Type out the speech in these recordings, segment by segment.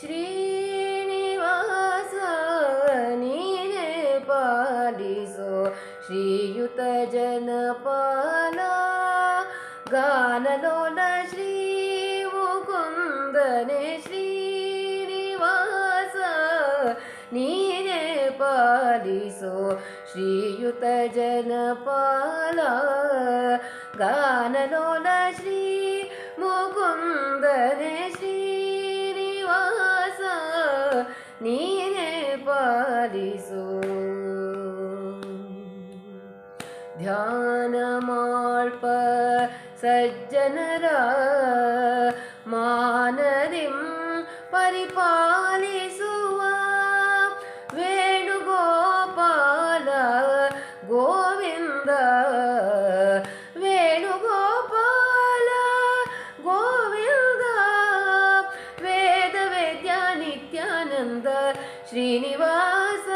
श्रीमास नील पालिसो श्रीयुत जनपला गानो श्रीमुकुन्दने श्रीनिवास नील पालिसो श्रीयुत जनपला गानो ധ്യാനമാൾപ്പ സജ്ജനര മാനരിം പരിപാലിസുവ. വേണുഗോപാല ഗോവിന്ദ വേണുഗോപാല ഗോവിന്ദ. വേദവേദ്യ നിത്യാനന്ദ ശ്രീനിവാസ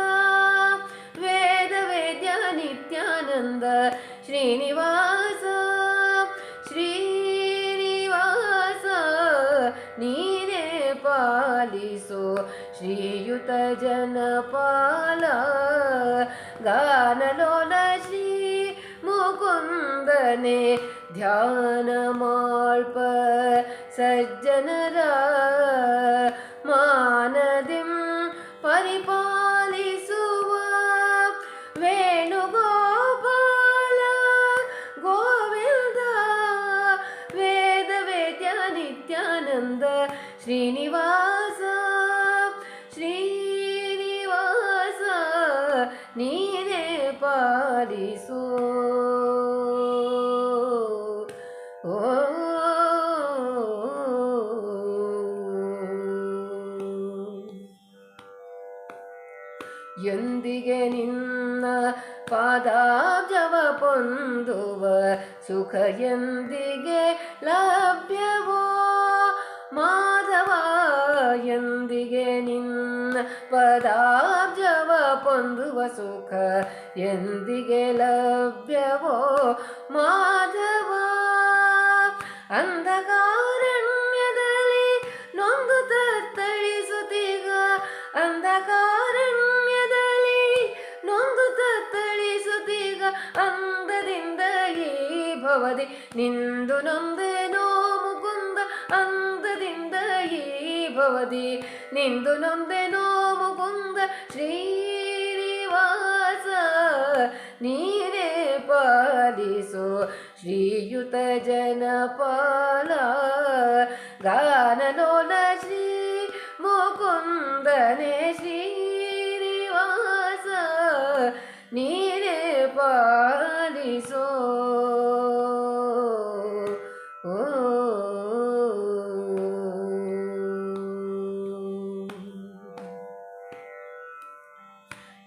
श्रीनिवास श्रीनिवास नीने पालिसो श्रीयुत जन पाल श्री मुकुन्दने ध्यानमार्प सज्जनरा ನಿತ್ಯಾನಂದ ಶ್ರೀನಿವಾಸ ಶ್ರೀನಿವಾಸ ನೀನೇ ಪಾಲಿಸೋ. ಎಂದಿಗೆ ನಿನ್ನ ಪಾದಾಬ್ಜವ ಪೊಂದುವ ಸುಖ ಎಂದಿಗೆ ಲಭ್ಯವೋ? ಮಾಧವ ಎಂದಿಗೆ ನಿನ್ನ ಪದಾಬ್ಜವ ಪೊಂದುವ ಸುಖ ಎಂದಿಗೆ ಲಭ್ಯವೋ? ಮಾಧವ, ಅಂಧಕಾರಣ್ಯದಲ್ಲಿ ನೊಂದು ತತ್ತಳಿಸುತ್ತೀಗ? ಅಂಧಕಾರಣ್ಯದಲ್ಲಿ ನೊಂದು ತತ್ತಳಿಸುತ್ತೀಗ? ಅಂದದಿಂದ ಈ ಭವದಿ ನಿಂದು ನೊಂದೇನೋ ಭವದಿ. ನಿಂದು ನೊಂದೇನೋ ಮುಕುಂದ ಶ್ರೀನಿವಾಸ. ನೀರೇ ಪಾಲಿಸೋ ಶ್ರೀಯುತ ಜನಪಾಲ. ಗಾನಲೋಲ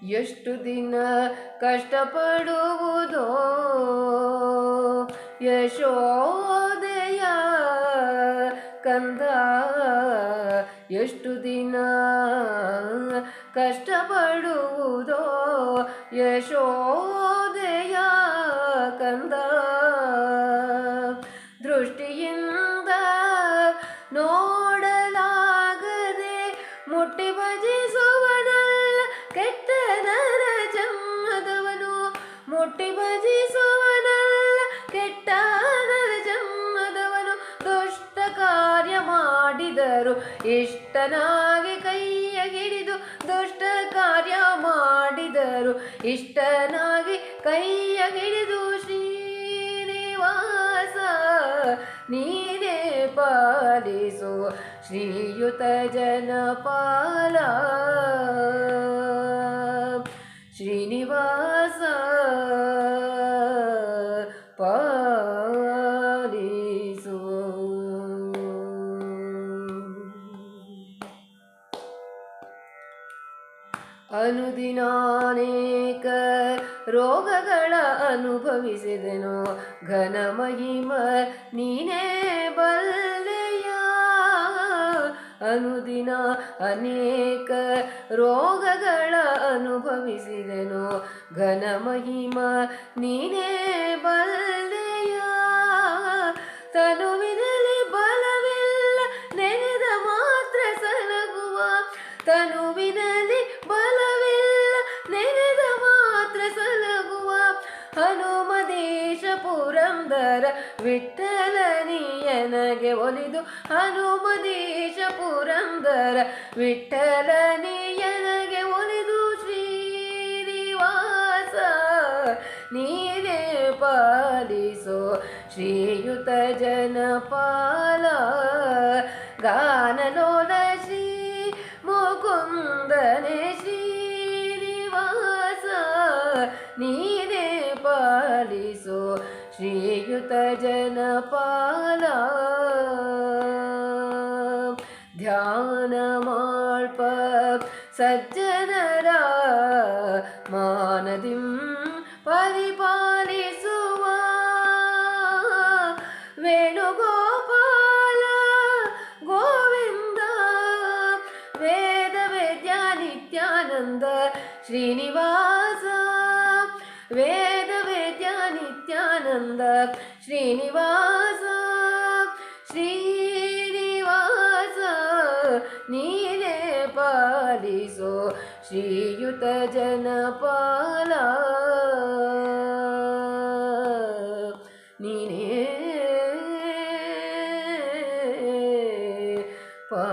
ಎಷ್ಟು ದಿನ ಕಷ್ಟಪಡುವುದೋ? ಯಶೋದಯ ಕಂದ ಎಷ್ಟು ದಿನ ಕಷ್ಟಪಡುವುದೋ? ಯಶೋದಯ ಕಂದ ಮಾಡಿದರು. ಇಷ್ಟನಾಗಿ ಕೈಯ ಹಿಡಿದು ದುಷ್ಟ ಕಾರ್ಯ ಮಾಡಿದರು. ಇಷ್ಟನಾಗಿ ಕೈಯ ಹಿಡಿದು ಶ್ರೀನಿವಾಸ, ನೀನೇ ಪಾಲಿಸು ಶ್ರೀಯುತ ಜನಪಾಲ. ಅನುದಿನಾನೇಕ ರೋಗಗಳ ಅನುಭವಿಸಿದೆನು. ಘನ ಮಹಿಮ ನೀನೇ ಬಲ್ಲೆಯ. ಅನುದಿನ ಅನೇಕ ರೋಗಗಳ ಅನುಭವಿಸಿದೆನು. ಘನ ಮಹಿಮ ನೀನೇ ಬಲ್ಲೆಯ. ತನುವಿನಲ್ಲಿ ಒಲಿದು ಹನುಮದೀಶ ಪುರಂದರ ವಿಠಲನಿಯನಗೆ ಒಲಿದು ಶ್ರೀನಿವಾಸ ನೀನೇ ಪಾಲಿಸೋ ಶ್ರೀಯುತ ಜನಪಾಲ ಗಾನಲೋಲ ಶ್ರೀ ಮುಕುಂದನೆ ಶ್ರೀನಿವಾಸ ನೀನೇ ಪಾಲಿಸೋ श्रीयुतजनपाला ध्यानमाल्प सज्जनरा मानदिं परिपालिसुवा वेणुगोपाल गोविन्द वेदवेद्यानित्यानन्द श्रीनिवास वेद నంద శ్రీనివాస శ్రీనివాస నీనే పాలిసో శ్రీయుత జనపాల నీనే పా